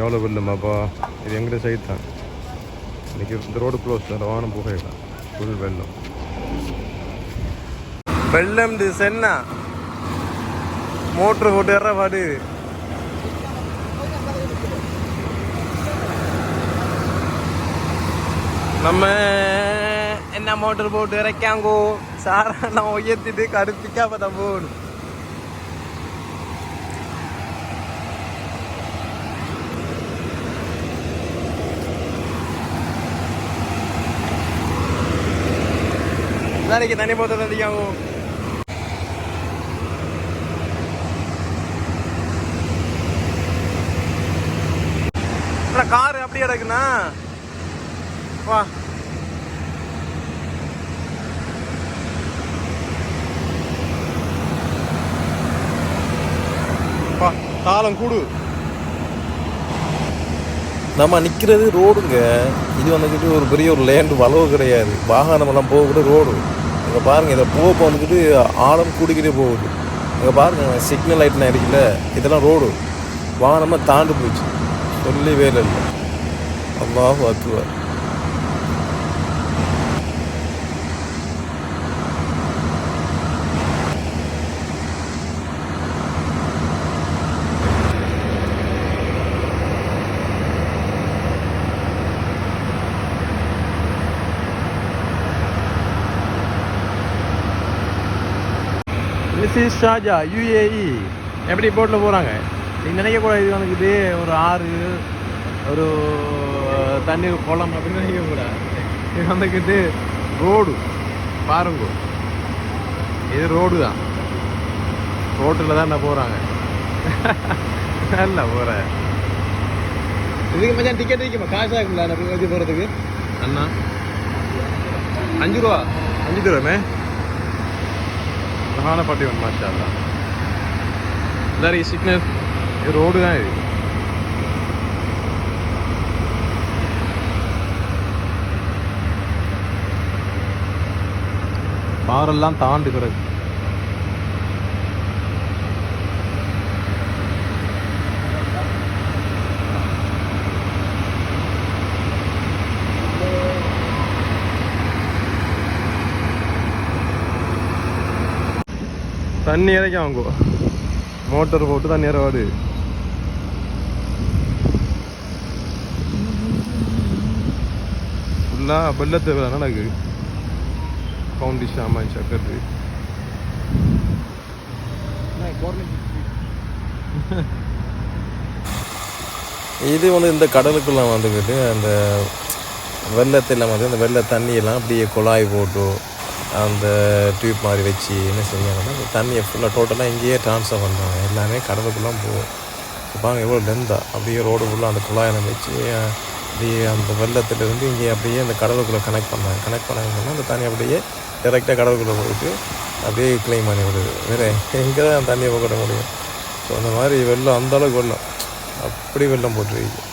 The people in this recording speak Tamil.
எவ்வளோ வெள்ளமாப்பா இது எங்கிட்ட சைட் தான் இன்னைக்கு இந்த ரோடு க்ளோஸ் தான். வானம் புகையில. ஃபுல் வெள்ளம். வெள்ளம் இது சென்னா. மோட்ரு போட்டு ஏற பாடு. நம்ம என்ன மோட்டர் போட்டு இறக்காங்கோ சாரெல்லாம் உயர்த்திட்டு கருப்பிக்காம தான் போகணும். நாளைக்கு தண்ணி போட்டு தந்திக்காங்கோ கார் அப்படியே இருக்குண்ணா வா காலம் தாளம் கூடு நம்ம நிற்கிறது ரோடுங்க. இது வந்துக்கிட்டு ஒரு பெரிய ஒரு லேண்டு வளவு கிடையாது. வாகனமெல்லாம் போகக்கூட ரோடு. இங்கே பாருங்கள் இதை போக வந்துக்கிட்டு ஆழம் கூடிக்கிட்டே போகுது. இங்கே பாருங்கள் சிக்னல் லைட்லாம் இருக்குல்ல இதெல்லாம் ரோடு வாகனமாக தாண்டு போச்சு சொல்லி வேலை இல்லை. அல்லாஹ் அக்பர். திஸ் இஸ் ஷாஜா யுஏஇ எப்படி போட்டில் போகிறாங்க நீங்கள் நினைக்கக்கூடாது இது வந்துக்கிட்டு ஒரு ஆறு ஒரு தண்ணீர் குளம் அப்படின்னு நினைக்கக்கூடாது. இது வந்துக்கிட்டு ரோடு. பாருங்க. இது ரோடு தான். ரோட்டில் தான் நான் போகிறாங்க நல்ல போகிறேன் இதுக்கு மச்சான் டிக்கெட் இருக்குமா? காசு ஆகுங்களா நான் போகிறதுக்கு அண்ணா. அஞ்சு ரூபா. அஞ்சு தருவமே அழகான பாட்டி ஒன்று மாஷா எல்லாரும் சிக்னல் ரோடு தான் இது. பாரெல்லாம் தாண்டு கிடக்கு தண்ணி இறக்கி அவங்க மோட்டர் போட்டு தண்ணி இறவாடு ஃபுல்லாக வெள்ளத்தை நடக்கு ஃபவுண்டிஷன் ஆமாம் சக்கத்து இது வந்து இந்த கடலுக்குள்ளே வந்துக்கிட்டு அந்த வெள்ளத்தில் வந்து அந்த வெள்ள தண்ணியெல்லாம் அப்படியே குழாய் போட்டு அந்த டியூப் மாதிரி வச்சு என்ன செஞ்சாங்கன்னா அந்த தண்ணியை ஃபுல்லாக டோட்டலாக இங்கேயே ட்ரான்ஸ்ஃபர் பண்ணுறாங்க எல்லாமே கடலுக்குள்ளே போகும். பாருங்க எவ்வளோ லெந்தாக அப்படியே ரோடு ஃபுல்லாக அந்த குழாயம் வச்சு அப்படியே அந்த வெள்ளத்துலேருந்து இங்கே அப்படியே அந்த கடலுக்குள்ளே கனெக்ட் பண்ணாங்க. கனெக்ட் பண்ணாங்கன்னா அந்த தண்ணி அப்படியே டேரெக்டாக கடலுக்குள்ளே போயிட்டு அப்படியே க்ளைம் பண்ணி விடுது. வேறு எங்கே தான் அந்த தண்ணியை போக்கிட முடியும். ஸோ அந்த மாதிரி வெள்ளம் அந்த அளவுக்கு வெள்ளம். அப்படி வெள்ளம் போட்டுருக்கு